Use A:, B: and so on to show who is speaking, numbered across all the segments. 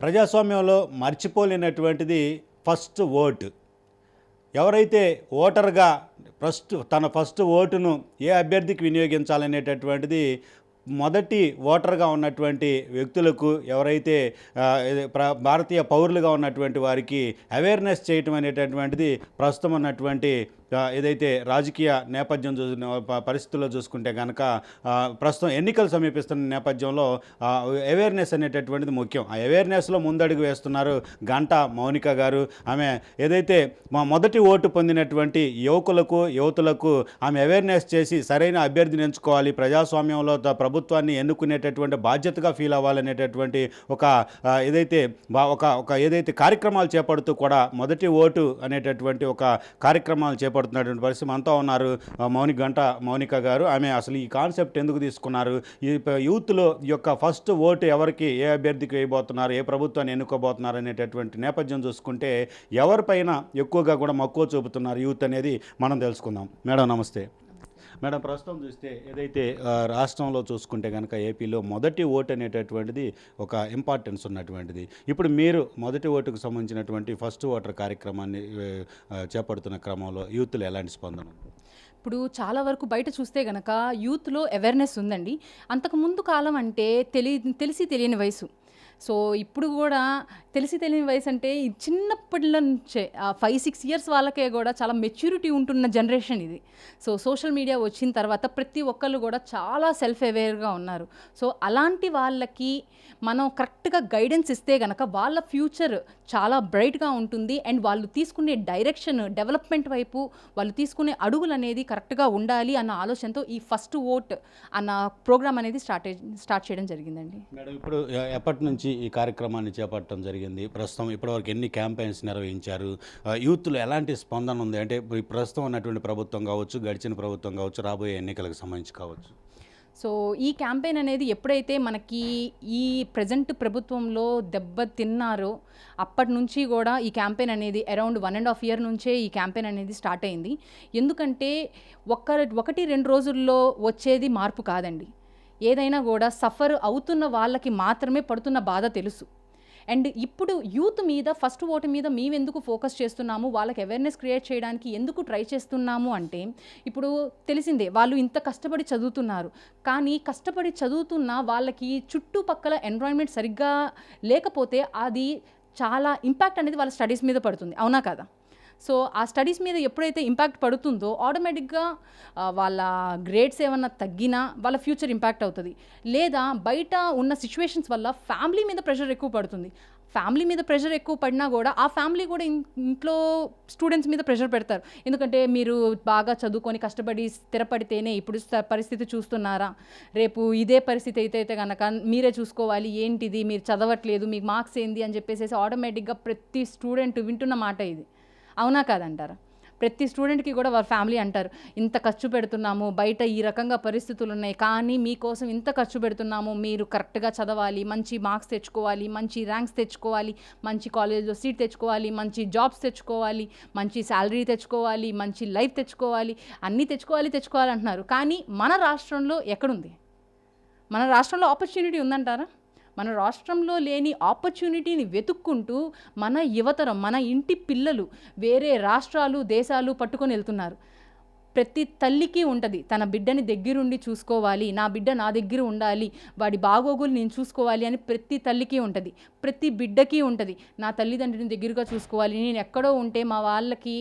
A: ప్రజాస్వామ్యంలో మర్చిపోలేనటువంటిది first vote. ఎవరైతే ఓటర్గా ఫస్ట్ తన ఫస్ట్ ఓటును ఏ అభ్యర్థికి వినియోగించాలనేటటువంటిది మొదటి ఓటర్గా ఉన్నటువంటి వ్యక్తులకు ఎవరైతే ప్ర- భారతీయ పౌరులుగా ఉన్నటువంటి వారికి అవేర్నెస్ చేయటం అనేటటువంటిది ప్రస్తుతం ఉన్నటువంటి ఏదైతే రాజకీయ నేపథ్యం చూ పరిస్థితుల్లో చూసుకుంటే కనుక ప్రస్తుతం ఎన్నికలు సమీపిస్తున్న నేపథ్యంలో అవేర్నెస్ అనేటటువంటిది ముఖ్యం. ఆ అవేర్నెస్లో ముందడుగు వేస్తున్నారు గంట మౌనిక గారు. ఆమె ఏదైతే మా మొదటి ఓటు పొందినటువంటి యువకులకు యువతులకు ఆమె అవేర్నెస్ చేసి సరైన అభ్యర్థిని ఎంచుకోవాలి ప్రజాస్వామ్యంలో ప్రభుత్వాన్ని ఎన్నుకునేటటువంటి బాధ్యతగా ఫీల్ అవ్వాలనేటటువంటి ఒక ఏదైతే బా- ఒక ఒక ఏదైతే కార్యక్రమాలు చేపడుతూ కూడా మొదటి ఓటు అనేటటువంటి ఒక కార్యక్రమాలు పడుతున్నటువంటి పరిస్థితి. మనతో ఉన్నారు మౌనిక గంట మౌనిక గారు. ఆమె అసలు ఈ కాన్సెప్ట్ ఎందుకు తీసుకున్నారు? ఈ యూత్లో యొక్క ఫస్ట్ ఓటు ఎవరికి ఏ అభ్యర్థికి వేయబోతున్నారు ఏ ప్రభుత్వాన్ని ఎన్నుకోబోతున్నారు అనేటటువంటి నేపథ్యం చూసుకుంటే ఎవరిపైన ఎక్కువగా కూడా మక్కువ చూపుతున్నారు యూత్ అనేది మనం తెలుసుకుందాం. మేడం నమస్తే. మేడం ప్రస్తుతం చూస్తే ఏదైతే రాష్ట్రంలో చూసుకుంటే కనుక ఏపీలో మొదటి ఓటు అనేటటువంటిది ఒక ఇంపార్టెన్స్ ఉన్నటువంటిది. ఇప్పుడు మీరు మొదటి ఓటుకు సంబంధించినటువంటి ఫస్ట్ ఓటర్ కార్యక్రమాన్ని చేపడుతున్న క్రమంలో యూత్లో ఎలాంటి స్పందన
B: ఇప్పుడు చాలా వరకు బయట చూస్తే గనక యూత్లో అవేర్నెస్ ఉందండి. అంతకు ముందు కాలం అంటే తెలి తెలిసి తెలియని వయసు. సో ఇప్పుడు కూడా తెలిసి తెలియని వయసు అంటే ఈ చిన్నప్పటి నుంచే ఫైవ్ సిక్స్ ఇయర్స్ వాళ్ళకే కూడా చాలా మెచ్యూరిటీ ఉంటున్న జనరేషన్ ఇది. సో సోషల్ మీడియా వచ్చిన తర్వాత ప్రతి ఒక్కళ్ళు కూడా చాలా సెల్ఫ్ అవేర్గా ఉన్నారు. సో అలాంటి వాళ్ళకి మనం కరెక్ట్గా గైడెన్స్ ఇస్తే కనుక వాళ్ళ ఫ్యూచర్ చాలా బ్రైట్గా ఉంటుంది. అండ్ వాళ్ళు తీసుకునే డైరెక్షన్ డెవలప్మెంట్ వైపు వాళ్ళు తీసుకునే అడుగులు అనేది కరెక్ట్గా ఉండాలి అన్న ఆలోచనతో ఈ ఫస్ట్ ఓట్ అన్న ప్రోగ్రామ్ అనేది స్టార్ట్ స్టార్ట్ చేయడం జరిగిందండి.
A: మేడం ఇప్పుడు ఎప్పటి నుంచి ఈ కార్యక్రమాన్ని చేపట్టడం జరిగింది. ప్రస్తుతం ఇప్పటివరకు ఎన్ని క్యాంపెయిన్స్ నిర్వహించారు? యూత్లో ఎలాంటి స్పందన ఉంది? అంటే ప్రస్తుతం ఉన్నటువంటి ప్రభుత్వం కావచ్చు గడిచిన ప్రభుత్వం కావచ్చు రాబోయే ఎన్నికలకు సంబంధించి కావచ్చు.
B: సో ఈ క్యాంపెయిన్ అనేది ఎప్పుడైతే మనకి ఈ ప్రజెంట్ ప్రభుత్వంలో దెబ్బ తిన్నారో అప్పటి నుంచి కూడా ఈ క్యాంపెయిన్ అనేది around one and half year నుంచే ఈ క్యాంపెయిన్ అనేది స్టార్ట్ అయింది. ఎందుకంటే ఒక్క ఒకటి రెండు రోజుల్లో వచ్చేది మార్పు కాదండి. ఏదైనా కూడా సఫర్ అవుతున్న వాళ్ళకి మాత్రమే పడుతున్న బాధ తెలుసు. అండ్ ఇప్పుడు యూత్ మీద ఫస్ట్ ఓటు మీద మేమెందుకు ఫోకస్ చేస్తున్నాము? వాళ్ళకి అవేర్నెస్ క్రియేట్ చేయడానికి ఎందుకు ట్రై చేస్తున్నాము అంటే ఇప్పుడు తెలిసిందే వాళ్ళు ఇంత కష్టపడి చదువుతున్నారు. కానీ కష్టపడి చదువుతున్న వాళ్ళకి చుట్టుపక్కల ఎన్విరాన్మెంట్ సరిగ్గా లేకపోతే అది చాలా ఇంపాక్ట్ అనేది వాళ్ళ స్టడీస్ మీద పడుతుంది. అవునా కదా? సో ఆ స్టడీస్ మీద ఎప్పుడైతే ఇంపాక్ట్ పడుతుందో ఆటోమేటిక్గా వాళ్ళ గ్రేడ్స్ ఏమన్నా తగ్గినా వాళ్ళ ఫ్యూచర్ ఇంపాక్ట్ అవుతుంది. లేదా బయట ఉన్న సిచ్యువేషన్స్ వల్ల ఫ్యామిలీ మీద ప్రెషర్ ఎక్కువ పడుతుంది. ఫ్యామిలీ మీద ప్రెషర్ ఎక్కువ పడినా కూడా ఆ ఫ్యామిలీ కూడా ఇంట్లో స్టూడెంట్స్ మీద ప్రెషర్ పెడతారు. ఎందుకంటే మీరు బాగా చదువుకొని కష్టపడి స్థిరపడితేనే ఇప్పుడు పరిస్థితి చూస్తున్నారా? రేపు ఇదే పరిస్థితి అయితే అయితే కనుక మీరే చూసుకోవాలి. ఏంటిది? మీరు చదవట్లేదు. మీకు మార్క్స్ ఏంది? అని చెప్పేసి ఆటోమేటిక్గా ప్రతి స్టూడెంట్ వింటున్న మాట ఇది. అవునా కాదంటారా. ప్రతి స్టూడెంట్కి కూడా వారి ఫ్యామిలీ అంటారు ఇంత ఖర్చు పెడుతున్నాము బయట ఈ రకంగా పరిస్థితులు ఉన్నాయి కానీ మీకోసం ఇంత ఖర్చు పెడుతున్నాము మీరు కరెక్ట్గా చదవాలి మంచి మార్క్స్ తెచ్చుకోవాలి మంచి ర్యాంక్స్ తెచ్చుకోవాలి మంచి కాలేజ్లో సీట్ తెచ్చుకోవాలి మంచి జాబ్స్ తెచ్చుకోవాలి మంచి శాలరీ తెచ్చుకోవాలి మంచి లైఫ్ తెచ్చుకోవాలి అన్నీ తెచ్చుకోవాలి తెచ్చుకోవాలి అంటున్నారు. కానీ మన రాష్ట్రంలో ఎక్కడుంది? మన రాష్ట్రంలో ఆపర్చునిటీ ఉందంటారా? మన రాష్ట్రంలో లేని ఆపర్చునిటీని వెతుక్కుంటూ మన యువతరం మన ఇంటి పిల్లలు వేరే రాష్ట్రాలు దేశాలు పట్టుకొని వెళ్తున్నారు. ప్రతి తల్లికి ఉంటుంది. తన బిడ్డని దగ్గరుండి చూసుకోవాలి. నా బిడ్డ నా దగ్గర ఉండాలి. వాడి బాగోగులు నేను చూసుకోవాలి అని ప్రతి తల్లికి ఉంటుంది. ప్రతి బిడ్డకి ఉంటుంది. నా తల్లిదండ్రుని దగ్గరగా చూసుకోవాలి. నేను ఎక్కడో ఉంటే మా వాళ్ళకి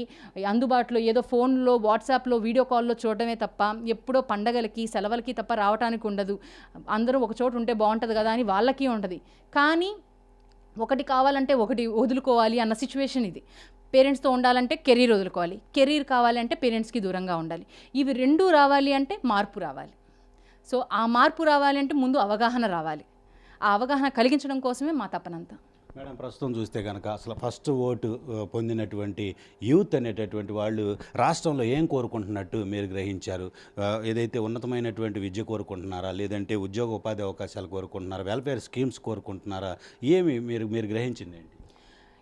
B: అందుబాటులో ఏదో ఫోన్లో వాట్సాప్లో వీడియో కాల్లో చూడటమే తప్ప ఎప్పుడో పండగలకి సెలవులకి తప్ప రావడానికి ఉండదు. అందరూ ఒక చోట ఉంటే బాగుంటుంది కదా అని వాళ్ళకి ఉంటుంది. కానీ ఒకటి కావాలంటే ఒకటి వదులుకోవాలి అన్న సిచ్యువేషన్ ఇది. పేరెంట్స్తో ఉండాలంటే కెరీర్ వదులుకోవాలి. కెరీర్ కావాలంటే పేరెంట్స్కి దూరంగా ఉండాలి. ఇవి రెండూ రావాలి అంటే మార్పు రావాలి. సో ఆ మార్పు రావాలి అంటే ముందు అవగాహన రావాలి. ఆ అవగాహన కలిగించడం కోసమే మా తపనంతా.
A: మేడం ప్రస్తుతం చూస్తే కనుక అసలు ఫస్ట్ ఓటు పొందినటువంటి యూత్ అనేటటువంటి వాళ్ళు రాష్ట్రంలో ఏం కోరుకుంటున్నట్టు మీరు గ్రహించారు? ఏదైతే ఉన్నతమైనటువంటి విద్య కోరుకుంటున్నారా? లేదంటే ఉద్యోగ ఉపాధి అవకాశాలు కోరుకుంటున్నారా? Welfare schemes కోరుకుంటున్నారా? ఏమి మీరు మీరు గ్రహించింది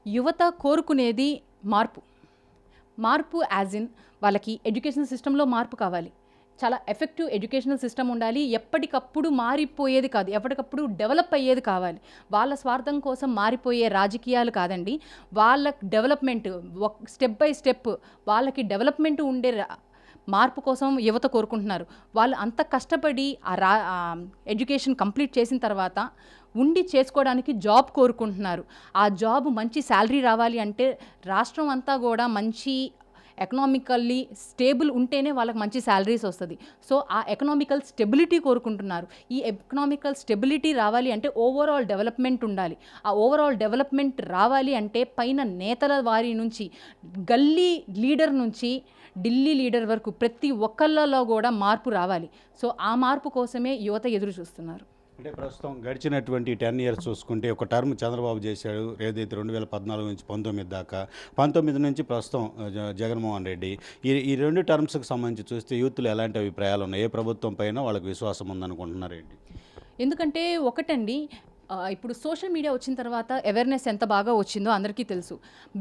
B: యువత కోరుకునేది మార్పు. మార్పు యాజ్ ఇన్ వాళ్ళకి ఎడ్యుకేషన్ సిస్టంలో మార్పు కావాలి. చాలా ఎఫెక్టివ్ ఎడ్యుకేషనల్ సిస్టమ్ ఉండాలి. ఎప్పటికప్పుడు మారిపోయేది కాదు. ఎప్పటికప్పుడు డెవలప్ అయ్యేది కావాలి. వాళ్ళ స్వార్థం కోసం మారిపోయే రాజకీయాలు కాదండి. వాళ్ళ డెవలప్మెంట్ స్టెప్ బై స్టెప్ వాళ్ళకి డెవలప్మెంట్ ఉండే మార్పు కోసం యువత కోరుకుంటున్నారు. వాళ్ళు అంత కష్టపడి ఆ రా ఎడ్యుకేషన్ కంప్లీట్ చేసిన తర్వాత ఉండి చేసుకోవడానికి జాబ్ కోరుకుంటున్నారు. ఆ జాబ్ మంచి శాలరీ రావాలి అంటే రాష్ట్రం అంతా కూడా మంచి ఎకనామికల్లీ స్టేబుల్ ఉంటేనే వాళ్ళకి మంచి శాలరీస్ వస్తుంది. సో ఆ ఎకనామికల్ స్టెబిలిటీ కోరుకుంటున్నారు. ఈ ఎకనామికల్ స్టెబిలిటీ రావాలి అంటే ఓవరాల్ డెవలప్మెంట్ ఉండాలి. ఆ ఓవరాల్ డెవలప్మెంట్ రావాలి అంటే పైన నేతల వారి నుంచి గల్లీ లీడర్ నుంచి ఢిల్లీ లీడర్ వరకు ప్రతి ఒక్కళ్ళలో కూడా మార్పు రావాలి. సో ఆ మార్పు కోసమే యువత ఎదురు చూస్తున్నారు.
A: అంటే ప్రస్తుతం గడిచినటువంటి టెన్ ఇయర్స్ చూసుకుంటే ఒక టర్మ్ చంద్రబాబు చేశాడు ఏదైతే రెండు వేల పద్నాలుగు నుంచి పంతొమ్మిది దాకా పంతొమ్మిది నుంచి ప్రస్తుతం జగన్మోహన్ రెడ్డి. ఈ ఈ రెండు టర్మ్స్కి సంబంధించి చూస్తే యూత్లో ఎలాంటి అభిప్రాయాలు ఉన్నాయి? ఏ ప్రభుత్వం పైన వాళ్ళకి విశ్వాసం ఉందనుకుంటున్నారు ఏంటి
B: ఎందుకంటే ఒకటండి ఇప్పుడు సోషల్ మీడియా వచ్చిన తర్వాత అవేర్నెస్ ఎంత బాగా వచ్చిందో అందరికీ తెలుసు.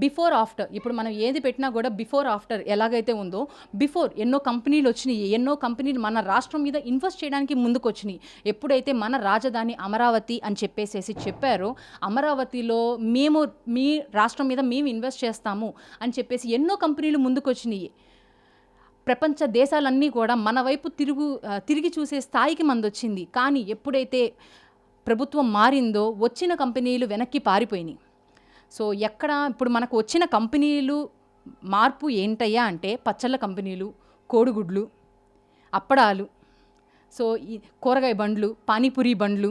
B: బిఫోర్ ఆఫ్టర్ ఇప్పుడు మనం ఏది పెట్టినా కూడా బిఫోర్ ఆఫ్టర్ ఎలాగైతే ఉందో బిఫోర్ ఎన్నో కంపెనీలు వచ్చినాయి ఎన్నో కంపెనీలు మన రాష్ట్రం మీద ఇన్వెస్ట్ చేయడానికి ముందుకు వచ్చినాయి ఎప్పుడైతే మన రాజధాని అమరావతి అని చెప్పేసేసి చెప్పారో అమరావతిలో మేము మీ రాష్ట్రం మీద మేము ఇన్వెస్ట్ చేస్తాము అని చెప్పేసి ఎన్నో కంపెనీలు ముందుకు వచ్చినాయి ప్రపంచ దేశాలన్నీ కూడా మన వైపు తిరుగు తిరిగి చూసే స్థాయికి మందొచ్చింది. కానీ ఎప్పుడైతే ప్రభుత్వం మారిందో వచ్చిన కంపెనీలు వెనక్కి పారిపోయినాయి. సో ఎక్కడ ఇప్పుడు మనకు వచ్చిన కంపెనీలు మార్పు ఏంటయ్యా అంటే పచ్చళ్ళ కంపెనీలు కోడిగుడ్లు అప్పడాలు సో ఈ కూరగాయ బండ్లు పానీపూరి బండ్లు.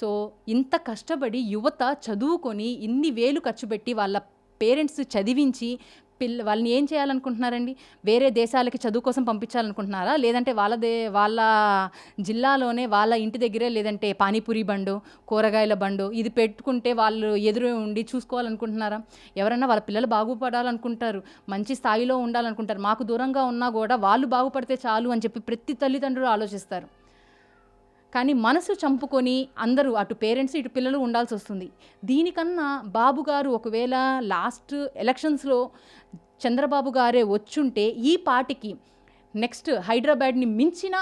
B: సో ఇంత కష్టపడి యువత చదువుకొని ఇన్ని వేలు ఖర్చు పెట్టి వాళ్ళ పేరెంట్స్ చదివించి పిల్ల వాళ్ళని ఏం చేయాలనుకుంటున్నారండి? వేరే దేశాలకి చదువు కోసం పంపించాలనుకుంటున్నారా? లేదంటే వాళ్ళ దే వాళ్ళ జిల్లాలోనే వాళ్ళ ఇంటి దగ్గరే లేదంటే పానీపూరి బండు కూరగాయల బండు ఇది పెట్టుకుంటే వాళ్ళు ఎదురు ఉండి చూసుకోవాలనుకుంటున్నారా? ఎవరైనా వాళ్ళ పిల్లలు బాగుపడాలనుకుంటారు మంచి స్థాయిలో ఉండాలనుకుంటారు మాకు దూరంగా ఉన్నా కూడా వాళ్ళు బాగుపడితే చాలు అని చెప్పి ప్రతి తల్లిదండ్రులు ఆలోచిస్తారు. కానీ మనసు చంపుకొని అందరూ అటు పేరెంట్స్ ఇటు పిల్లలు ఉండాల్సి వస్తుంది. దీనికన్నా బాబు గారు ఒకవేళ లాస్ట్ ఎలక్షన్స్లో చంద్రబాబు గారే వచ్చుంటే ఈ పాటికి నెక్స్ట్ హైదరాబాద్ని మించిన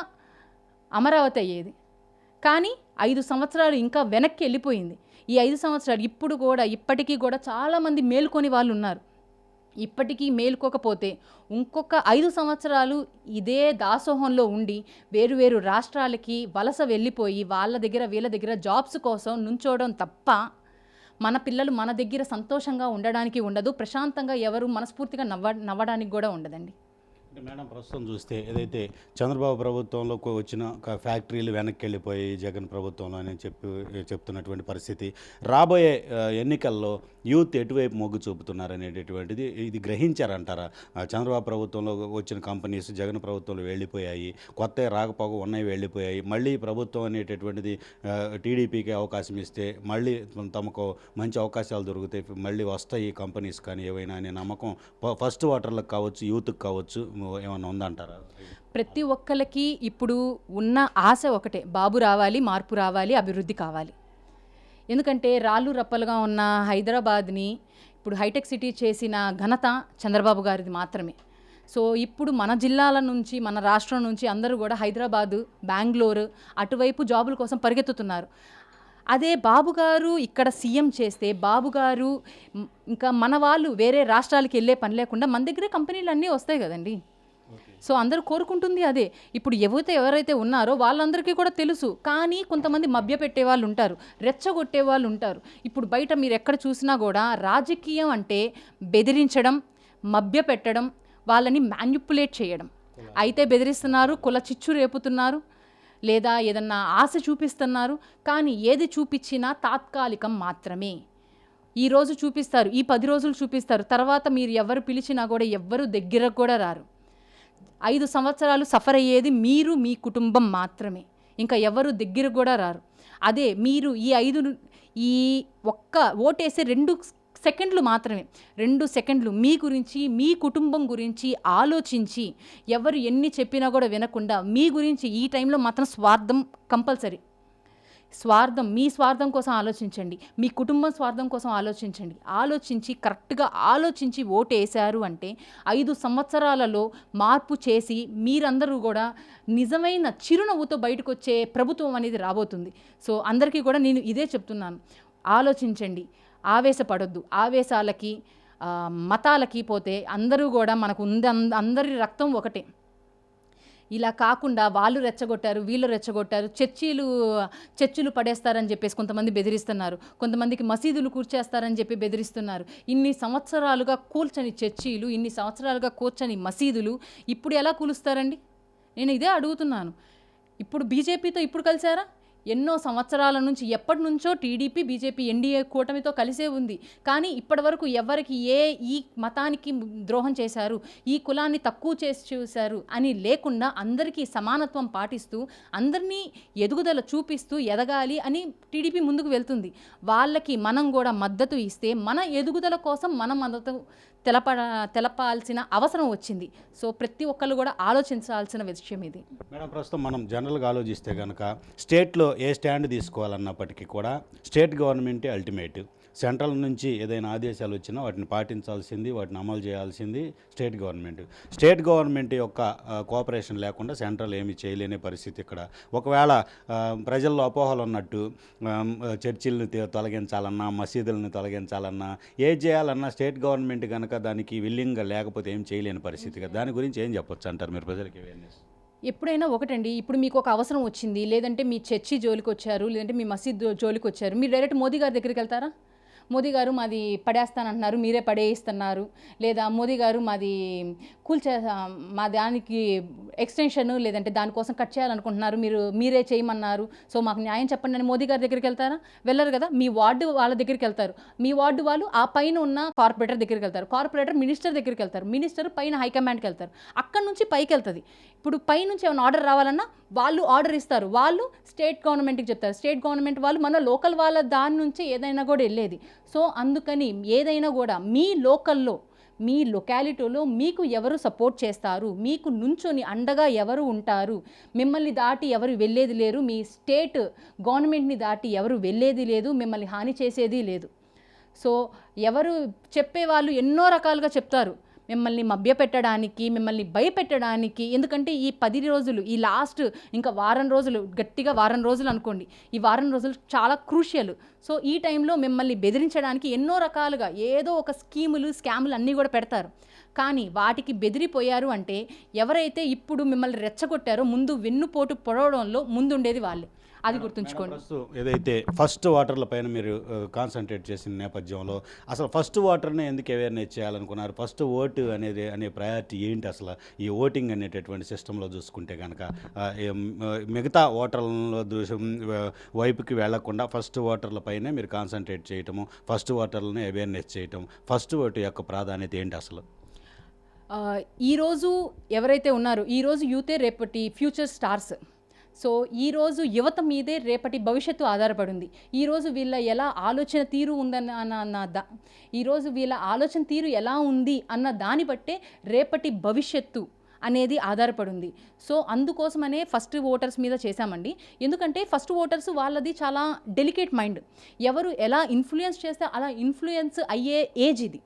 B: అమరావతి అయ్యేది. కానీ ఐదు సంవత్సరాలు ఇంకా వెనక్కి వెళ్ళిపోయింది. ఈ ఐదు సంవత్సరాలు ఇప్పుడు కూడా ఇప్పటికీ కూడా చాలామంది మేల్కొని వాళ్ళు ఉన్నారు. ఇప్పటికీ మేలుకోకపోతే ఇంకొక ఐదు సంవత్సరాలు ఇదే దాసోహంలో ఉండి వేరు వేరు రాష్ట్రాలకి వలస వెళ్ళిపోయి వాళ్ళ దగ్గర వీళ్ళ దగ్గర జాబ్స్ కోసం నుంచోవడం తప్ప మన పిల్లలు మన దగ్గర సంతోషంగా ఉండడానికి ఉండదు. ప్రశాంతంగా ఎవరు మనస్ఫూర్తిగా నవ్వ నవ్వడానికి కూడా ఉండదండి.
A: మేడం ప్రస్తుతం చూస్తే ఏదైతే చంద్రబాబు ప్రభుత్వంలో వచ్చిన ఒక ఫ్యాక్టరీలు వెనక్కి వెళ్ళిపోయి జగన్ ప్రభుత్వంలో అని చెప్పి చెప్తున్నటువంటి పరిస్థితి. రాబోయే ఎన్నికల్లో యూత్ ఎటువైపు మొగ్గు చూపుతున్నారు అనేటటువంటిది ఇది గ్రహించారంటారా? చంద్రబాబు ప్రభుత్వంలో వచ్చిన కంపెనీస్ జగన్ ప్రభుత్వంలో వెళ్ళిపోయాయి కొత్త రాకపోక ఉన్నాయి వెళ్ళిపోయాయి. మళ్ళీ ప్రభుత్వం అనేటటువంటిది టీడీపీకి అవకాశం ఇస్తే మళ్ళీ తమకు మంచి అవకాశాలు దొరుకుతాయి మళ్ళీ వస్తాయి కంపెనీస్ కానీ ఏవైనా అనే నమ్మకం ఫస్ట్ వాటర్లకు కావచ్చు యూత్కి కావచ్చు ఏమైనా ఉందంటారా?
B: ప్రతి ఒక్కరికి ఇప్పుడు ఉన్న ఆశ ఒకటే బాబు రావాలి మార్పు రావాలి అభివృద్ధి కావాలి. ఎందుకంటే రాళ్ళు రప్పలుగా ఉన్న హైదరాబాద్ని ఇప్పుడు హైటెక్ సిటీ చేసిన ఘనత చంద్రబాబు గారిది మాత్రమే. సో ఇప్పుడు మన జిల్లాల నుంచి మన రాష్ట్రం నుంచి అందరూ కూడా హైదరాబాదు బెంగళూరు అటువైపు జాబుల కోసం పరిగెత్తుతున్నారు. అదే బాబు గారు ఇక్కడ సీఎం చేస్తే బాబు గారు ఇంకా మన వాళ్ళు వేరే రాష్ట్రాలకి వెళ్ళే పని లేకుండా మన దగ్గరే కంపెనీలు అన్నీ వస్తాయి కదండి. సో అందరూ కోరుకుంటుంది అదే. ఇప్పుడు ఎవరైతే ఎవరైతే ఉన్నారో వాళ్ళందరికీ కూడా తెలుసు. కానీ కొంతమంది మభ్య పెట్టే వాళ్ళు ఉంటారు రెచ్చగొట్టే వాళ్ళు ఉంటారు ఇప్పుడు బయట మీరు ఎక్కడ చూసినా కూడా రాజకీయం అంటే బెదిరించడం మభ్య పెట్టడం వాళ్ళని మ్యాన్యుపులేట్ చేయడం. అయితే బెదిరిస్తున్నారు కుల చిచ్చు రేపుతున్నారు లేదా ఏదన్నా ఆశ చూపిస్తున్నారు. కానీ ఏది చూపించినా తాత్కాలికం మాత్రమే. ఈ రోజు చూపిస్తారు ఈ పది రోజులు చూపిస్తారు. తర్వాత మీరు ఎవరు పిలిచినా కూడా ఎవ్వరు దగ్గరకు కూడా రారు. ఐదు సంవత్సరాలు సఫర్ అయ్యేది మీరు మీ కుటుంబం మాత్రమే. ఇంకా ఎవరు దగ్గర కూడా రారు. అదే మీరు ఈ ఐదు ఈ ఒక్క ఓటేసే రెండు సెకండ్లు మాత్రమే. రెండు సెకండ్లు మీ గురించి మీ కుటుంబం గురించి ఆలోచించి ఎవరు ఎన్ని చెప్పినా కూడా వినకుండా మీ గురించి ఈ టైంలో మాత్రం స్వార్థం కంపల్సరీ. స్వార్థం మీ స్వార్థం కోసం ఆలోచించండి. మీ కుటుంబం స్వార్థం కోసం ఆలోచించండి. ఆలోచించి కరెక్ట్గా ఆలోచించి ఓటు వేశారు అంటే ఐదు సంవత్సరాలలో మార్పు చేసి మీరందరూ కూడా నిజమైన చిరునవ్వుతో బయటకు వచ్చే ప్రభుత్వం అనేది రాబోతుంది. సో అందరికీ కూడా నేను ఇదే చెప్తున్నాను. ఆలోచించండి. ఆవేశపడొద్దు. ఆవేశాలకి మతాలకి పోతే అందరూ కూడా మనకు ఉంది అంద- అందరి రక్తం ఒకటే. ఇలా కాకుండా వాళ్ళు రెచ్చగొట్టారు వీళ్ళు రెచ్చగొట్టారు చర్చీలు చర్చిలు పడేస్తారని చెప్పేసి కొంతమంది బెదిరిస్తున్నారు. కొంతమందికి మసీదులు కూర్చేస్తారని చెప్పి బెదిరిస్తున్నారు. ఇన్ని సంవత్సరాలుగా కూల్చని చర్చీలు ఇన్ని సంవత్సరాలుగా కూర్చని మసీదులు ఇప్పుడు ఎలా కూలుస్తారండి? నేను ఇదే అడుగుతున్నాను. ఇప్పుడు బీజేపీతో ఇప్పుడు కలిసారా? ఎన్నో సంవత్సరాల నుంచి ఎప్పటి నుంచో టీడీపీ బీజేపీ ఎన్డీఏ కూటమితో కలిసే ఉంది. కానీ ఇప్పటి వరకు ఎవరికి ఏ ఈ మతానికి ద్రోహం చేశారు ఈ కులాన్ని తక్కువ చేసి చూశారు అని లేకుండా అందరికీ సమానత్వం పాటిస్తూ అందరినీ ఎదుగుదల చూపిస్తూ ఎదగాలి అని టీడీపీ ముందుకు వెళ్తుంది. వాళ్ళకి మనం కూడా మద్దతు ఇస్తే మన ఎదుగుదల కోసం మన మద్దతు తెలప తెలపాల్సిన అవసరం వచ్చింది. సో ప్రతి ఒక్కళ్ళు కూడా ఆలోచించాల్సిన విషయం ఇది.
A: మేడం ప్రస్తుతం మనం జనరల్గా ఆలోచిస్తే కనుక స్టేట్లో ఏ స్టాండ్ తీసుకోవాలన్నప్పటికీ కూడా స్టేట్ గవర్నమెంటే అల్టిమేట్. సెంట్రల్ నుంచి ఏదైనా ఆదేశాలు వచ్చినా వాటిని పాటించాల్సింది వాటిని అమలు చేయాల్సింది స్టేట్ గవర్నమెంట్. స్టేట్ గవర్నమెంట్ యొక్క కోఆపరేషన్ లేకుండా సెంట్రల్ ఏమి చేయలేని పరిస్థితి ఇక్కడ. ఒకవేళ ప్రజల్లో అపోహలు ఉన్నట్టు చర్చిల్ని చర్చిలను తొలగించాలన్నా మసీదులను తొలగించాలన్నా ఏ చేయాలన్నా స్టేట్ గవర్నమెంట్ కనుక దానికి విల్లింగ్గా లేకపోతే ఏం చేయలేని పరిస్థితి దాని గురించి ఏం చెప్పొచ్చు అంటారు మీరు ప్రజలకి అవేర్నెస్
B: ఎప్పుడైనా ఒకటండి ఇప్పుడు మీకు ఒక అవసరం వచ్చింది లేదంటే మీ చర్చి జోలికి వచ్చారు లేదంటే మీ మసీద్ జోలికి వచ్చారు మీరు డైరెక్ట్ మోదీ గారి దగ్గరికి వెళ్తారా? మోదీ గారు మాది పడేస్తానంటున్నారు మీరే పడేయిస్తున్నారు. లేదా మోదీ గారు మాది కూల్చే మా దానికి ఎక్స్టెన్షన్ లేదంటే దానికోసం కట్ చేయాలనుకుంటున్నారు మీరు మీరే చేయమన్నారు. సో మాకు న్యాయం చెప్పండి అని మోదీ గారి దగ్గరికి వెళ్తారా? వెళ్ళరు కదా. మీ వార్డు వాళ్ళ దగ్గరికి వెళ్తారు. మీ వార్డు వాళ్ళు ఆ పైన ఉన్న కార్పొరేటర్ దగ్గరికి వెళ్తారు. కార్పొరేటర్ మినిస్టర్ దగ్గరికి వెళ్తారు. మినిస్టర్ పైన హైకమాండ్కి వెళ్తారు. అక్కడ నుంచి పైకి వెళ్తుంది. ఇప్పుడు పై నుంచి ఏమైనా ఆర్డర్ రావాలన్నా వాళ్ళు ఆర్డర్ ఇస్తారు. వాళ్ళు స్టేట్ గవర్నమెంట్కి చెప్తారు. స్టేట్ గవర్నమెంట్ వాళ్ళు మన లోకల్ వాళ్ళ దాని నుంచి ఏదైనా కూడా వెళ్ళేది. సో అందుకని ఏదైనా కూడా మీ లోకల్లో మీ లొకాలిటీలో మీకు ఎవరు సపోర్ట్ చేస్తారు? మీకు నుంచొని అండగా ఎవరు ఉంటారు? మిమ్మల్ని దాటి ఎవరు వెళ్ళేది లేరు? మీ స్టేట్ గవర్నమెంట్ని దాటి ఎవరు వెళ్ళేది లేదు? మిమ్మల్ని హాని చేసేది లేదు. సో ఎవరు చెప్పేవాళ్ళు ఎన్నో రకాలుగా చెప్తారు. మిమ్మల్ని మభ్యపెట్టడానికి మిమ్మల్ని భయపెట్టడానికి ఎందుకంటే ఈ పది రోజులు ఈ లాస్ట్ ఇంకా వారం రోజులు గట్టిగా వారం రోజులు అనుకోండి ఈ వారం రోజులు చాలా క్రూషియల్. సో ఈ టైంలో మిమ్మల్ని బెదిరించడానికి ఎన్నో రకాలుగా ఏదో ఒక స్కీములు స్కాములు అన్నీ కూడా పెడతారు. కానీ వాటికి బెదిరిపోయారు అంటే ఎవరైతే ఇప్పుడు మిమ్మల్ని రెచ్చగొట్టారో ముందు వెన్నుపోటు పొడవడంలో ముందుండేది వాళ్ళే. అది గుర్తుంచుకోండి.
A: ఏదైతే ఫస్ట్ వాటర్ల పైన మీరు కాన్సన్ట్రేట్ చేసిన నేపథ్యంలో అసలు ఫస్ట్ వాటర్ని ఎందుకు అవేర్నెస్ చేయాలనుకున్నారు? ఫస్ట్ ఓటు అనేది అనే ప్రయారిటీ ఏంటి అసలు? ఈ ఓటింగ్ అనేటటువంటి సిస్టంలో చూసుకుంటే కనుక మిగతా ఓటర్ల దృశ్యం వైపుకి వెళ్ళకుండా ఫస్ట్ ఓటర్ల పైనే మీరు కాన్సన్ట్రేట్ చేయటము ఫస్ట్ ఓటర్లని అవేర్నెస్ చేయటం ఫస్ట్ ఓటు యొక్క ప్రాధాన్యత ఏంటి అసలు?
B: ఈరోజు ఎవరైతే ఉన్నారో ఈరోజు యూతే రేపటి ఫ్యూచర్ స్టార్స్ సో ఈరోజు యువత మీదే రేపటి భవిష్యత్తు ఆధారపడింది. ఈరోజు వీళ్ళ ఎలా ఆలోచన తీరు ఉందన్న అన్న దా ఈరోజు వీళ్ళ ఆలోచన తీరు ఎలా ఉంది అన్న దాన్ని బట్టే రేపటి భవిష్యత్తు అనేది ఆధారపడింది. సో అందుకోసమనే ఫస్ట్ ఓటర్స్ మీద చేశామండి. ఎందుకంటే ఫస్ట్ ఓటర్స్ వాళ్ళది చాలా డెలికేట్ మైండ్. ఎవరు ఎలా ఇన్ఫ్లుయెన్స్ చేస్తే అలా ఇన్ఫ్లుయెన్స్ అయ్యే ఏజ్ ఇది.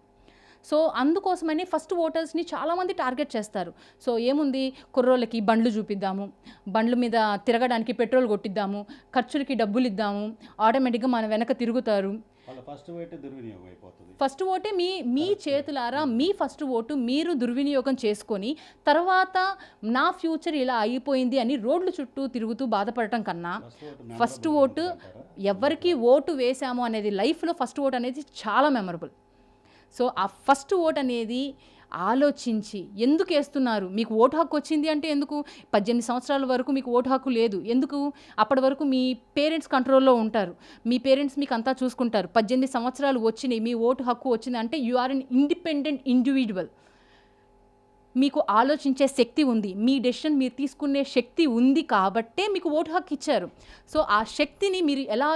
B: సో అందుకోసమని ఫస్ట్ ఓటర్స్ని చాలామంది టార్గెట్ చేస్తారు. సో ఏముంది? కుర్రోళ్ళకి బండ్లు చూపిద్దాము. బండ్ల మీద తిరగడానికి పెట్రోల్ కొట్టిద్దాము. ఖర్చులకి డబ్బులు ఇద్దాము ఆటోమేటిక్గా మన వెనక తిరుగుతారు.
A: ఫస్ట్ ఓటు
B: మీ మీ చేతులారా మీ ఫస్ట్ ఓటు మీరు దుర్వినియోగం చేసుకొని తర్వాత నా ఫ్యూచర్ ఇలా అయిపోయింది అని రోడ్ల చుట్టూ తిరుగుతూ బాధపడటం కన్నా ఫస్ట్ ఓటు ఎవరికి ఓటు వేసాము అనేది లైఫ్లో ఫస్ట్ ఓట్ అనేది చాలా మెమరబుల్. సో ఆ ఫస్ట్ ఓట్ అనేది ఆలోచించి ఎందుకు వేస్తున్నారు? మీకు ఓటు హక్కు వచ్చింది అంటే ఎందుకు? పద్దెనిమిది సంవత్సరాల వరకు మీకు ఓటు హక్కు లేదు. ఎందుకు? అప్పటి వరకు మీ పేరెంట్స్ కంట్రోల్లో ఉంటారు. మీ పేరెంట్స్ మీకు అంతా చూసుకుంటారు. పద్దెనిమిది సంవత్సరాలు వచ్చినాయి మీ ఓటు హక్కు వచ్చింది అంటే you are an independent individual మీకు ఆలోచించే శక్తి ఉంది. మీ డెసిషన్ మీరు తీసుకునే శక్తి ఉంది కాబట్టే మీకు ఓటు హక్కు ఇచ్చారు. సో ఆ శక్తిని మీరు ఎలా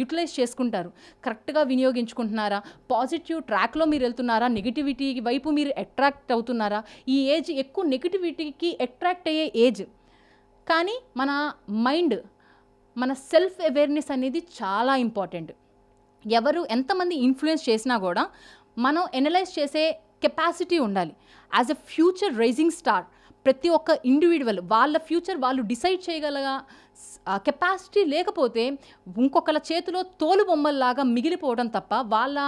B: యూటిలైజ్ చేసుకుంటారు? కరెక్ట్గా వినియోగించుకుంటున్నారా? పాజిటివ్ ట్రాక్లో మీరు వెళ్తున్నారా? నెగిటివిటీ వైపు మీరు అట్రాక్ట్ అవుతున్నారా? ఈ ఏజ్ ఎక్కువ నెగిటివిటీకి అట్రాక్ట్ అయ్యే ఏజ్ కానీ మన మైండ్ మన సెల్ఫ్ అవేర్నెస్ అనేది చాలా ఇంపార్టెంట్ ఎవరు ఎంతమంది ఇన్ఫ్లుయెన్స్ చేసినా కూడా మనం ఎనలైజ్ చేసే కెపాసిటీ ఉండాలి. As a future rising star ప్రతి ఒక్క ఇండివిజువల్ వాళ్ళ ఫ్యూచర్ వాళ్ళు డిసైడ్ చేయగల కెపాసిటీ లేకపోతే ఇంకొకళ్ళ చేతిలో తోలు బొమ్మల్లాగా మిగిలిపోవడం తప్ప వాళ్ళ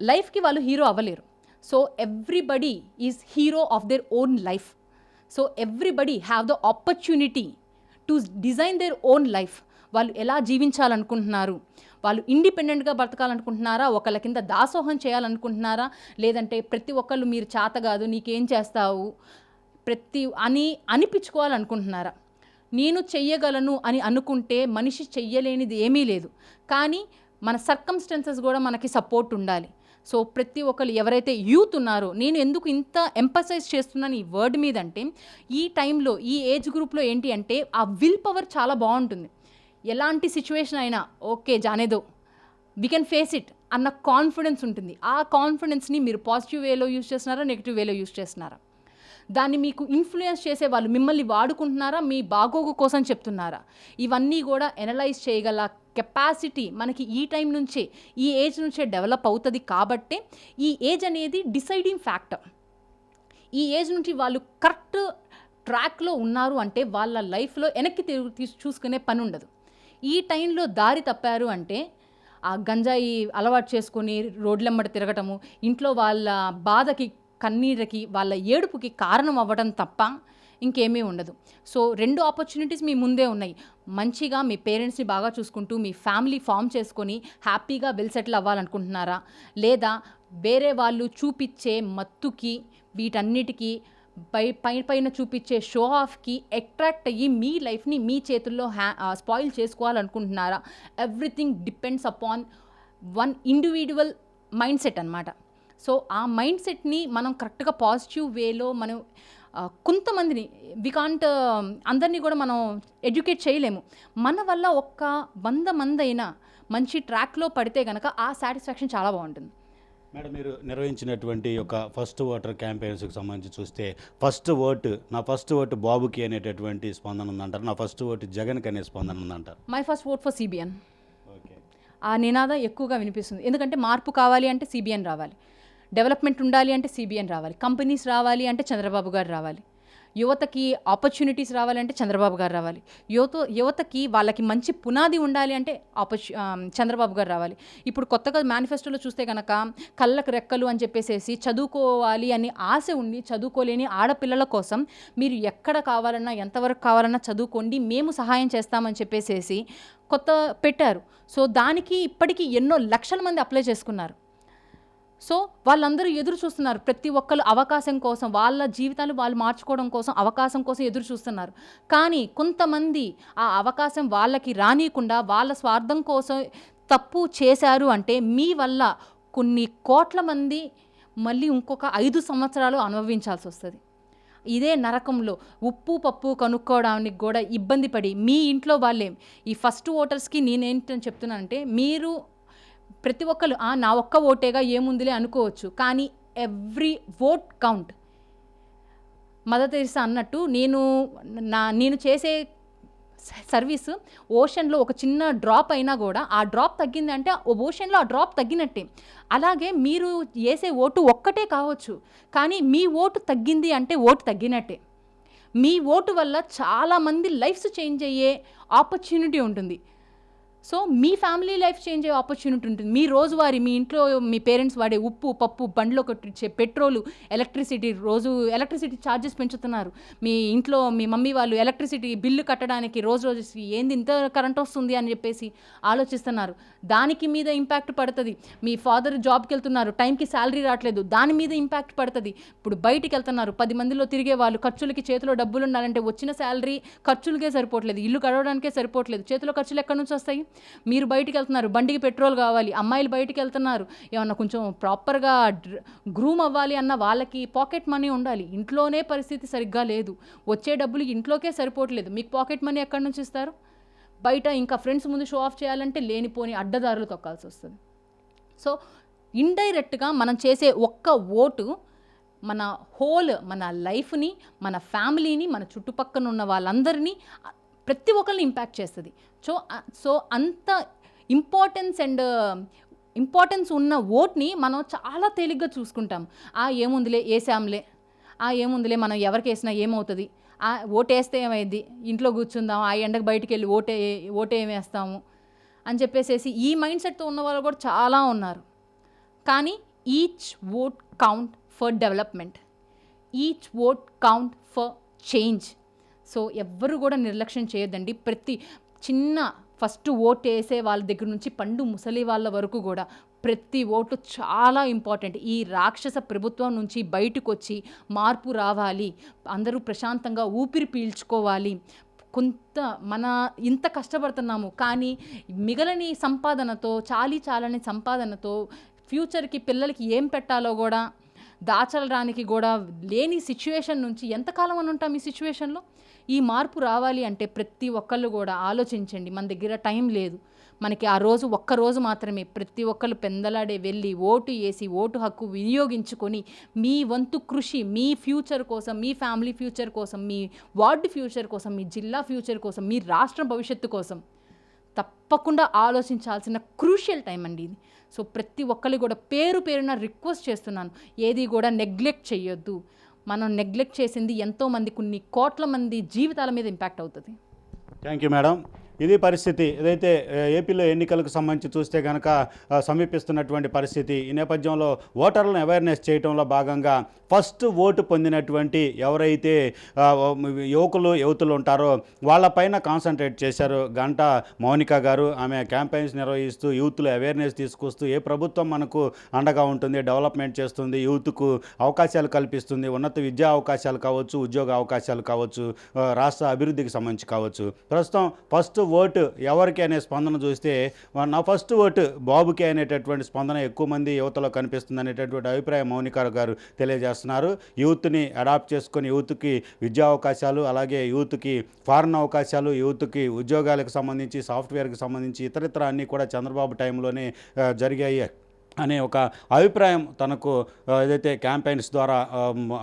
B: లైఫ్కి వాళ్ళు hero అవ్వలేరు. So everybody is hero of their own life so everybody have the opportunity to design their own life వాళ్ళు ఎలా జీవించాలనుకుంటున్నారు? వాళ్ళు ఇండిపెండెంట్గా బ్రతకాలనుకుంటున్నారా ఒకళ్ళ కింద దాసోహం చేయాలనుకుంటున్నారా? లేదంటే ప్రతి ఒక్కళ్ళు మీరు చేత కాదు నీకేం చేస్తావు? ప్రతి అని అనిపించుకోవాలనుకుంటున్నారా? నేను చెయ్యగలను అని అనుకుంటే మనిషి చెయ్యలేనిది ఏమీ లేదు. కానీ మన సర్కమ్స్టెన్సెస్ కూడా మనకి సపోర్ట్ ఉండాలి. సో ప్రతి ఒక్కరు ఎవరైతే యూత్ ఉన్నారో నేను ఎందుకు ఇంత ఎంపసైజ్ చేస్తున్నాను ఈ వర్డ్ మీద అంటే ఈ టైంలో ఈ ఏజ్ గ్రూప్లో ఏంటి అంటే ఆ విల్ పవర్ చాలా బాగుంటుంది. ఎలాంటి సిచ్యువేషన్ అయినా ఓకే జానేదో వీ కెన్ ఫేస్ ఇట్ అన్న కాన్ఫిడెన్స్ ఉంటుంది. ఆ కాన్ఫిడెన్స్ని మీరు పాజిటివ్ వేలో యూస్ చేస్తున్నారా నెగిటివ్ వేలో యూస్ చేస్తున్నారా? దాన్ని మీకు ఇన్ఫ్లుయెన్స్ చేసే వాళ్ళు మిమ్మల్ని వాడుకుంటున్నారా మీ బాగోగు కోసం చెప్తున్నారా? ఇవన్నీ కూడా ఎనలైజ్ చేయగల కెపాసిటీ మనకి ఈ టైం నుంచే ఈ ఏజ్ నుంచే డెవలప్ అవుతుంది కాబట్టే ఈ ఏజ్ అనేది డిసైడింగ్ ఫ్యాక్టర్ ఈ ఏజ్ నుంచి వాళ్ళు కరెక్ట్ ట్రాక్లో ఉన్నారు అంటే వాళ్ళ లైఫ్లో వెనక్కి తిరుగు తీసి చూసుకునే పని ఉండదు. ఈ టైంలో దారి తప్పారు అంటే ఆ గంజాయి అలవాటు చేసుకొని రోడ్లెమ్మడి తిరగటము ఇంట్లో వాళ్ళ బాధకి కన్నీళ్ళకి వాళ్ళ ఏడుపుకి కారణం అవ్వడం తప్ప ఇంకేమీ ఉండదు. సో రెండు ఆపర్చునిటీస్ మీ ముందే ఉన్నాయి. మంచిగా మీ పేరెంట్స్ని బాగా చూసుకుంటూ మీ ఫ్యామిలీ ఫామ్ చేసుకొని హ్యాపీగా వెల్ సెటిల్ అవ్వాలనుకుంటున్నారా? లేదా వేరే వాళ్ళు చూపించే మత్తుకి వీటన్నిటికీ పై పై పైన చూపించే షో ఆఫ్కి అట్రాక్ట్ అయ్యి మీ లైఫ్ని మీ చేతుల్లో హ్యా spoil చేసుకోవాలనుకుంటున్నారా? Everything depends upon one individual mind set అనమాట సో ఆ మైండ్ సెట్ని మనం కరెక్ట్గా పాజిటివ్ వేలో మనం కొంతమందిని వి కాంట్ అందరినీ కూడా మనం ఎడ్యుకేట్ చేయలేము. మన వల్ల ఒక్క వంద మంది అయినా మంచి ట్రాక్లో పడితే కనుక ఆ సాటిస్ఫాక్షన్ చాలా బాగుంటుంది.
A: మేడం మీరు నిర్వహించినటువంటి ఒక ఫస్ట్ ఓటర్ క్యాంపెయిన్స్కి సంబంధించి చూస్తే ఫస్ట్ ఓటు నా ఫస్ట్ ఓటు బాబుకి అనేటటువంటి స్పందన ఉందంటారు నా ఫస్ట్ ఓటు జగన్కి అనే స్పందన ఉందంటారు.
B: My first vote for CBN
A: okay.
B: ఆ నినాదం ఎక్కువగా వినిపిస్తుంది. ఎందుకంటే మార్పు కావాలి అంటే సిబిఎన్ రావాలి. డెవలప్మెంట్ ఉండాలి అంటే సిబిఎన్ రావాలి. కంపెనీస్ రావాలి అంటే చంద్రబాబు గారు రావాలి. యువతకి ఆపర్చునిటీస్ రావాలంటే చంద్రబాబు గారు రావాలి. యువత యువతకి వాళ్ళకి మంచి పునాది ఉండాలి అంటే ఆపర్చు చంద్రబాబు గారు రావాలి. ఇప్పుడు కొత్తగా మేనిఫెస్టోలో చూస్తే కనుక కళ్ళకు రెక్కలు అని చెప్పేసేసి చదువుకోవాలి అని ఆశ ఉండి చదువుకోలేని ఆడపిల్లల కోసం మీరు ఎక్కడ కావాలన్నా ఎంతవరకు కావాలన్నా చదువుకోండి మేము సహాయం చేస్తామని చెప్పేసేసి కొత్త పెట్టారు. సో దానికి ఇప్పటికీ ఎన్నో లక్షల మంది అప్లై చేసుకున్నారు. సో వాళ్ళందరూ ఎదురు చూస్తున్నారు. ప్రతి ఒక్కరు అవకాశం కోసం వాళ్ళ జీవితాలు వాళ్ళు మార్చుకోవడం కోసం అవకాశం కోసం ఎదురు చూస్తున్నారు. కానీ కొంతమంది ఆ అవకాశం వాళ్ళకి రానియకుండా వాళ్ళ స్వార్థం కోసం తప్పు చేశారు అంటే మీ వల్ల కొన్ని కోట్ల మంది మళ్ళీ ఇంకొక ఐదు సంవత్సరాలు అనుభవించాల్సి వస్తుంది. ఇదే నరకంలో ఉప్పు పప్పు కనుక్కోవడానికి కూడా ఇబ్బంది పడి మీ ఇంట్లో వాళ్ళే? ఈ ఫస్ట్ ఓటర్స్కి నేనేంటని చెప్తున్నానంటే మీరు ప్రతి ఒక్కరు "ఆ, నా ఒక్క ఓటేగా ఏముందిలే అనుకోవచ్చు. కానీ every vote count. Mother Teresa అన్నట్టు నేను నా నేను చేసే సర్వీస్ ఓషన్లో ఒక చిన్న డ్రాప్ అయినా కూడా ఆ డ్రాప్ తగ్గిందంటే ఓషన్లో ఆ డ్రాప్ తగ్గినట్టే. అలాగే మీరు వేసే ఓటు ఒక్కటే కావచ్చు. కానీ మీ ఓటు తగ్గింది అంటే ఓటు తగ్గినట్టే. మీ ఓటు వల్ల చాలామంది లైఫ్స్ చేంజ్ అయ్యే ఆపర్చునిటీ ఉంటుంది. సో మీ ఫ్యామిలీ లైఫ్ చేంజ్ అయ్యే ఆపర్చునిటీ ఉంటుంది. మీ రోజువారీ మీ ఇంట్లో మీ పేరెంట్స్ వాడే ఉప్పు పప్పు బండ్లో కొట్టించే పెట్రోలు ఎలక్ట్రిసిటీ రోజు ఎలక్ట్రిసిటీ ఛార్జెస్ పెంచుతున్నారు. మీ ఇంట్లో మీ మమ్మీ వాళ్ళు ఎలక్ట్రిసిటీ బిల్లు కట్టడానికి రోజు రోజు ఏంది ఇంత కరెంట్ వస్తుంది? అని చెప్పేసి ఆలోచిస్తున్నారు. దానికి మీద ఇంపాక్ట్ పడుతుంది. మీ ఫాదర్ జాబ్కి వెళ్తున్నారు. టైంకి శాలరీ రావట్లేదు. దాని మీద ఇంపాక్ట్ పడుతుంది. ఇప్పుడు బయటికి వెళ్తున్నారు. పది మందిలో తిరిగే వాళ్ళు ఖర్చులకి చేతిలో డబ్బులు ఉండాలంటే వచ్చిన శాలరీ ఖర్చులకే సరిపోవట్లేదు. ఇల్లు గడవడానికే సరిపోవట్లేదు. చేతిలో ఖర్చులు ఎక్కడి నుంచి వస్తాయి? మీరు బయటికి వెళ్తున్నారు బండికి పెట్రోల్ కావాలి అమ్మాయిలు బయటికి వెళ్తున్నారు ఏమన్నా కొంచెం ప్రాపర్గా గ్రూమ్ అవ్వాలి అన్న వాళ్ళకి పాకెట్ మనీ ఉండాలి. ఇంట్లోనే పరిస్థితి సరిగ్గా లేదు. వచ్చే డబ్బులు ఇంట్లోకే సరిపోవట్లేదు. మీకు పాకెట్ మనీ ఎక్కడి నుంచి ఇస్తారు? బయట ఇంకా ఫ్రెండ్స్ ముందు షో ఆఫ్ చేయాలంటే లేనిపోని అడ్డదారులు తొక్కాల్సి వస్తుంది. సో ఇండైరెక్ట్గా మనం చేసే ఒక్క ఓటు మన హోల్ మన లైఫ్ని మన ఫ్యామిలీని మన చుట్టుపక్కన ఉన్న వాళ్ళందరినీ ప్రతి ఒక్కరిని ఇంపాక్ట్ చేస్తుంది. సో సో అంత ఇంపార్టెన్స్ అండ్ ఇంపార్టెన్స్ ఉన్న ఓట్ని మనం చాలా తేలిగ్గా చూసుకుంటాం. ఆ ఏముందిలే వేసాంలే. ఆ ఏముందిలే మనం ఎవరికి వేసినా ఏమవుతుంది? ఆ ఓటేస్తే ఏమైంది ఇంట్లో కూర్చుందాం ఆ ఎండకు బయటికి వెళ్ళి ఓటే ఓటే ఏం వేస్తాము అని చెప్పేసేసి ఈ మైండ్ సెట్తో ఉన్న వాళ్ళు కూడా చాలా ఉన్నారు. కానీ each vote count for development each vote count for change so ఎవ్వరు కూడా నిర్లక్ష్యం చేయొద్దండి. ప్రతి చిన్న ఫస్ట్ ఓటు వేసే వాళ్ళ దగ్గర నుంచి పండు ముసలి వాళ్ళ వరకు కూడా ప్రతి ఓటు చాలా ఇంపార్టెంట్. ఈ రాక్షస ప్రభుత్వం నుంచి బయటకు వచ్చి మార్పు రావాలి అందరూ ప్రశాంతంగా ఊపిరి పీల్చుకోవాలి. కొంత మన ఇంత కష్టపడుతున్నాము కానీ మిగలని సంపాదనతో చాలీ చాలని సంపాదనతో ఫ్యూచర్కి పిల్లలకి ఏం పెట్టాలో కూడా దాచలడానికి కూడా లేని సిచ్యువేషన్ నుంచి ఎంతకాలం అని ఉంటాం ఈ సిచ్యువేషన్లో ఈ మార్పు రావాలి అంటే ప్రతి ఒక్కళ్ళు కూడా ఆలోచించండి. మన దగ్గర టైం లేదు. మనకి ఆ రోజు ఒక్క రోజు మాత్రమే ప్రతి ఒక్కళ్ళు పెందలాడే వెళ్ళి ఓటు వేసి ఓటు హక్కు వినియోగించుకొని మీ వంతు కృషి మీ ఫ్యూచర్ కోసం మీ ఫ్యామిలీ ఫ్యూచర్ కోసం మీ వార్డు ఫ్యూచర్ కోసం మీ జిల్లా ఫ్యూచర్ కోసం మీ రాష్ట్ర భవిష్యత్తు కోసం తప్పకుండా ఆలోచించాల్సిన క్రూషియల్ టైం అండి ఇది. సో ప్రతి ఒక్కళ్ళు కూడా పేరు పేరున రిక్వెస్ట్ చేస్తున్నాను. ఏది కూడా నెగ్లెక్ట్ చేయొద్దు. మనం నెగ్లెక్ట్ చేసింది ఎంతోమంది కొన్ని కోట్ల మంది జీవితాల మీద ఇంపాక్ట్ అవుతుంది.
A: థ్యాంక్ యూ మేడం ఇది పరిస్థితి. ఏదైతే ఏపీలో ఎన్నికలకు సంబంధించి చూస్తే కనుక సమీపిస్తున్నటువంటి పరిస్థితి. ఈ నేపథ్యంలో ఓటర్లను అవేర్నెస్ చేయడంలో భాగంగా ఫస్ట్ ఓటు పొందినటువంటి ఎవరైతే యువకులు యువతులు ఉంటారో వాళ్ళపైన కాన్సన్ట్రేట్ చేశారు గంట మౌనిక గారు. ఆమె క్యాంపెయిన్స్ నిర్వహిస్తూ యూత్లో అవేర్నెస్ తీసుకొస్తూ ఏ ప్రభుత్వం మనకు అండగా ఉంటుంది డెవలప్మెంట్ చేస్తుంది యూత్కు అవకాశాలు కల్పిస్తుంది ఉన్నత విద్యా అవకాశాలు కావచ్చు ఉద్యోగ అవకాశాలు కావచ్చు రాష్ట్ర అభివృద్ధికి సంబంధించి కావచ్చు. ప్రస్తుతం ఫస్ట్ ఓటు ఎవరికి అనే స్పందన చూస్తే నా ఫస్ట్ ఓటు బాబుకి అనేటటువంటి స్పందన ఎక్కువ మంది యువతలో కనిపిస్తుంది అనేటటువంటి అభిప్రాయం మౌనికారు గారు తెలియజేస్తున్నారు. యూత్ని అడాప్ట్ చేసుకొని యూత్కి విద్యా అవకాశాలు అలాగే యూత్కి ఫారెన్ అవకాశాలు యూత్కి ఉద్యోగాలకు సంబంధించి సాఫ్ట్వేర్కి సంబంధించి ఇతరితర అన్నీ కూడా చంద్రబాబు టైంలోనే జరిగాయి. అనే ఒక అభిప్రాయం తనకు ఏదైతే క్యాంపెయిన్స్ ద్వారా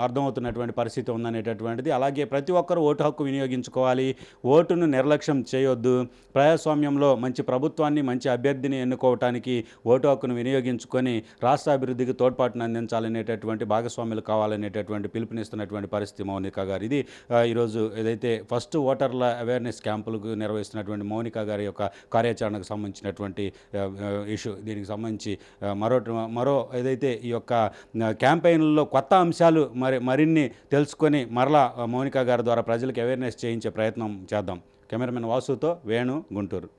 A: అర్థమవుతున్నటువంటి పరిస్థితి ఉందనేటటువంటిది అలాగే ప్రతి ఒక్కరూ ఓటు హక్కు వినియోగించుకోవాలి ఓటును నిర్లక్ష్యం చేయొద్దు ప్రజాస్వామ్యంలో మంచి ప్రభుత్వాన్ని మంచి అభ్యర్థిని ఎన్నుకోవటానికి ఓటు హక్కును వినియోగించుకొని రాష్ట్ర అభివృద్ధికి తోడ్పాటును అందించాలనేటటువంటి భాగస్వాములు కావాలనేటటువంటి పిలుపునిస్తున్నటువంటి పరిస్థితి మౌనిక గారు. ఇది ఈరోజు ఏదైతే ఫస్ట్ ఓటర్ల అవేర్నెస్ క్యాంపులకు నిర్వహిస్తున్నటువంటి మౌనిక గారి యొక్క కార్యాచరణకు సంబంధించినటువంటి ఇష్యూ. దీనికి సంబంధించి మరో మరో ఏదైతే ఈ యొక్క క్యాంపెయిన్లలో కొత్త అంశాలు మరి మరిన్ని తెలుసుకొని మరలా ఆ, మౌనిక గారి ద్వారా ప్రజలకు అవేర్నెస్ చేయించే ప్రయత్నం చేద్దాం. కెమెరామెన్ వాసుతో వేణు గుంటూరు.